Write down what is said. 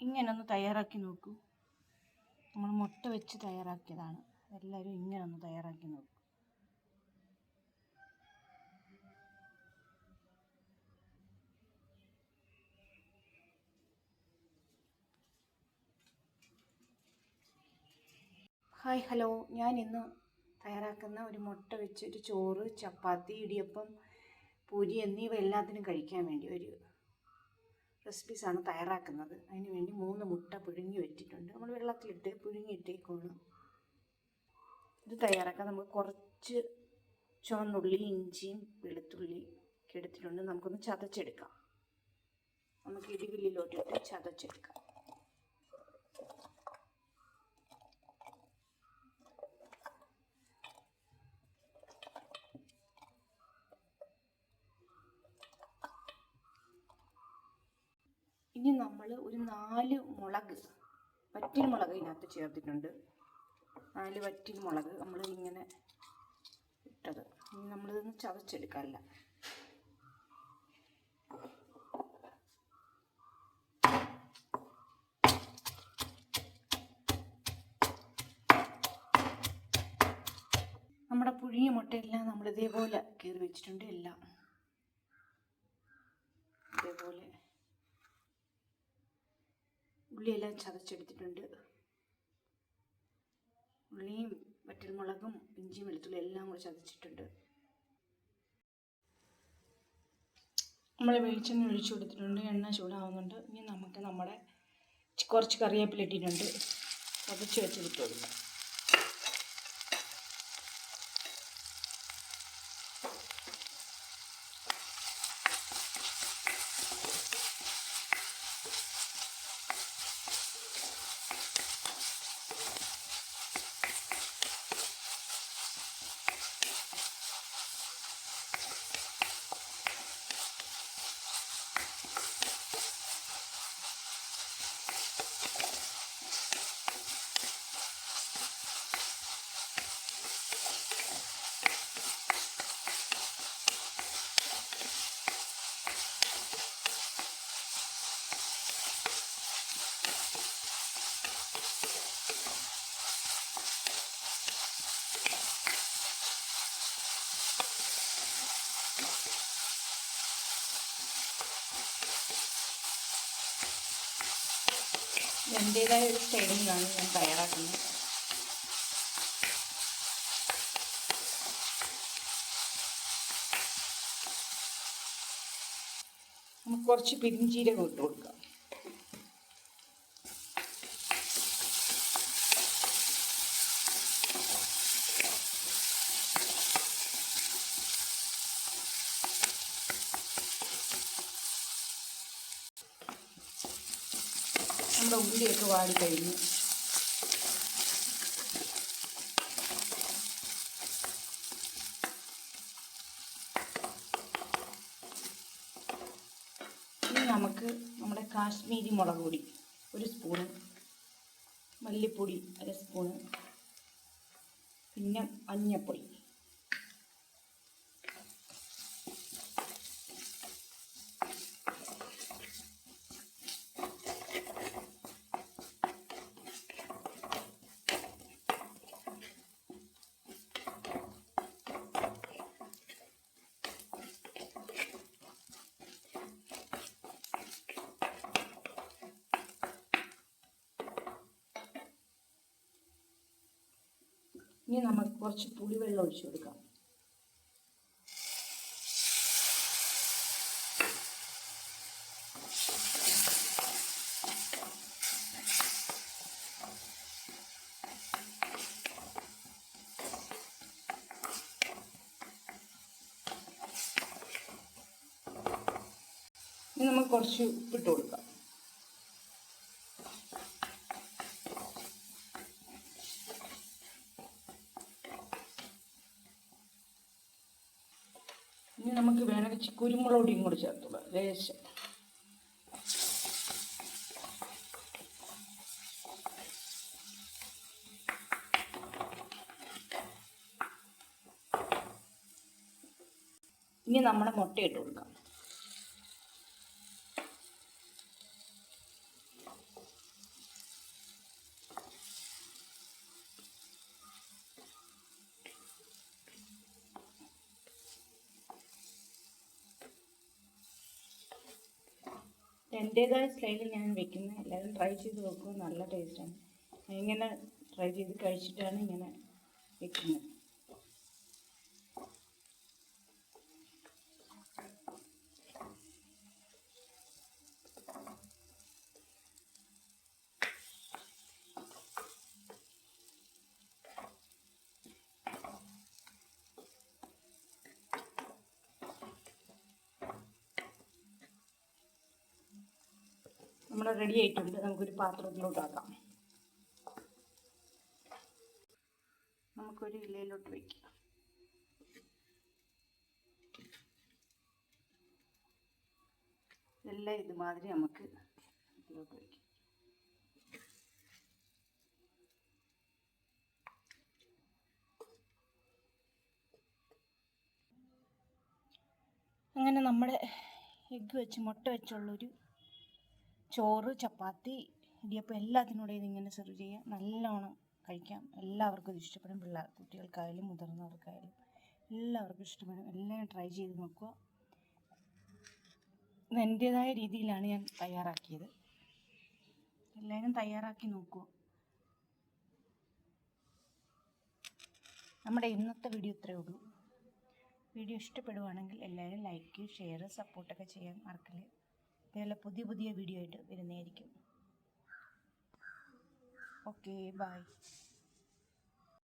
ഇങ്ങനെ ഒന്ന് തയ്യാറാക്കി നോക്കൂ. നമ്മൾ മുട്ട വെച്ച് തയ്യാറാക്കിയതാണ്. എല്ലാവരും ഇങ്ങനെ ഒന്ന് തയ്യാറാക്കി നോക്കൂ. Hi hello. ഞാൻ ഇന്ന് തയ്യാറാക്കുന്ന ഒരു മുട്ട വെച്ച് ഒരു ചോറ് ചപ്പാത്തി ഇടിയപ്പം പൂരി എന്നിവ എല്ലാത്തിനും കഴിക്കാൻ വേണ്ടി ഒരു റെസിപ്പീസാണ് തയ്യാറാക്കുന്നത്. അതിന് വേണ്ടി മൂന്ന് മുട്ട പുഴുങ്ങി വെച്ചിട്ടുണ്ട്. നമ്മൾ വെള്ളത്തിലിട്ട് പുഴുങ്ങിയിട്ടേക്കോളും ഇത് തയ്യാറാക്കാൻ നമുക്ക് കുറച്ച് ചുവന്നുള്ളി ഇഞ്ചിയും വെളുത്തുള്ളി ഒക്കെ എടുത്തിട്ടുണ്ട്. നമുക്കൊന്ന് ചതച്ചെടുക്കാം. നമുക്ക് ഇടിവില്ലിലോട്ടിട്ട് ചതച്ചെടുക്കാം. ഇനി നമ്മൾ ഒരു നാല് മുളക് വറ്റൽ മുളക് ഇതിനകത്ത് ചേർത്തിട്ടുണ്ട്. നാല് വറ്റൽ മുളക് നമ്മൾ ഇങ്ങനെ ഇട്ടത്. ഇനി നമ്മളിതൊന്ന് ചതച്ചെടുക്കാറില്ല. നമ്മുടെ പുഴുങ്ങിയ മുട്ടയെല്ലാം നമ്മൾ ഇതേപോലെ കീറി വെച്ചിട്ടുണ്ട് എല്ലാം. ഇതേപോലെ ഉള്ളിയെല്ലാം ചതച്ചെടുത്തിട്ടുണ്ട്. ഉള്ളിയും വറ്റൽമുളകും ഇഞ്ചിയും വെളുത്തുള്ളി എല്ലാം കൂടെ ചതച്ചിട്ടുണ്ട്. നമ്മൾ വെളിച്ചെണ്ണ ഒഴിച്ചു കൊടുത്തിട്ടുണ്ട്. എണ്ണ ചൂടാവുന്നുണ്ട്. ഇനി നമുക്ക് നമ്മുടെ കുറച്ച് കറിവേപ്പില ഇട്ടിട്ടുണ്ട്. പതച്ച് കൊടുക്കാം. എന്റേതായ ഒരു സ്റ്റൈലിലാണ് ഞാൻ തയ്യാറാക്കുന്നത്. നമുക്ക് കുറച്ച് പെരിഞ്ചീരകം ഇട്ട് കൊടുക്കാം. നമ്മുടെ ഉള്ളിയൊക്കെ വാടി കഴിഞ്ഞു ഇനി നമുക്ക് നമ്മുടെ കാശ്മീരി മുളക് പൊടി ഒരു സ്പൂണ്. മല്ലിപ്പൊടി അര സ്പൂണ്. പിന്നെ മഞ്ഞപ്പൊടി. ഇനി നമുക്ക് കുറച്ച് പുളിവെള്ളം ഒഴിച്ചു കൊടുക്കാം. ഇനി നമുക്ക് കുറച്ച് ഉപ്പിട്ട് കൊടുക്കാം ഇനി വേണമെങ്കിൽ കുരുമുളക് പൊടിയും കൂടി ചേർത്തുള്ള. ലേശം. ഇനി നമ്മുടെ മുട്ട ഇട്ട് കൊടുക്കാം. എന്റേതായ സ്റ്റൈലിൽ ഞാൻ വെക്കുന്നത് എല്ലാവരും ട്രൈ ചെയ്ത് നോക്കുമ്പോൾ നല്ല ടേസ്റ്റാണ് ഇങ്ങനെ ട്രൈ ചെയ്ത് കഴിച്ചിട്ടാണ് ഇങ്ങനെ വെക്കുന്നത്. നമ്മൾ റെഡി ആയിട്ടുണ്ട് നമുക്കൊരു പാത്രത്തിലോട്ട് ആക്കാം. നമുക്കൊരു ഇലയിലോട്ട് വയ്ക്കാം എല്ലാം ഇതുമാതിരി നമുക്ക് ഇതിലോട്ട് വയ്ക്കാം അങ്ങനെ നമ്മുടെ എഗ്ഗ് വെച്ച് മുട്ട വെച്ചുള്ളൊരു ചോറ് ചപ്പാത്തി ഇടിയപ്പം എല്ലാത്തിനോടും ഇതിങ്ങനെ സെർവ് ചെയ്യാം നല്ലോണം കഴിക്കാം. എല്ലാവർക്കും ഇത് ഇഷ്ടപ്പെടും. പിള്ളേർ കുട്ടികൾക്കായാലും മുതിർന്നവർക്കായാലും എല്ലാവർക്കും ഇഷ്ടപ്പെടും. എല്ലാം ട്രൈ ചെയ്ത് നോക്കുക. എന്റെതായ രീതിയിലാണ് ഞാൻ തയ്യാറാക്കിയത്. എല്ലാവരും തയ്യാറാക്കി നോക്കുക. നമ്മുടെ ഇന്നത്തെ വീഡിയോ ഇത്രയേ ഉള്ളൂ. വീഡിയോ ഇഷ്ടപ്പെടുവാണെങ്കിൽ എല്ലാവരും ലൈക്ക് ഷെയർ സപ്പോർട്ടൊക്കെ ചെയ്യാൻ മറക്കല്ലേ. ഇതേപോലെ പുതിയ പുതിയ വീഡിയോ ആയിട്ട് വരുന്നതായിരിക്കും. Okay bye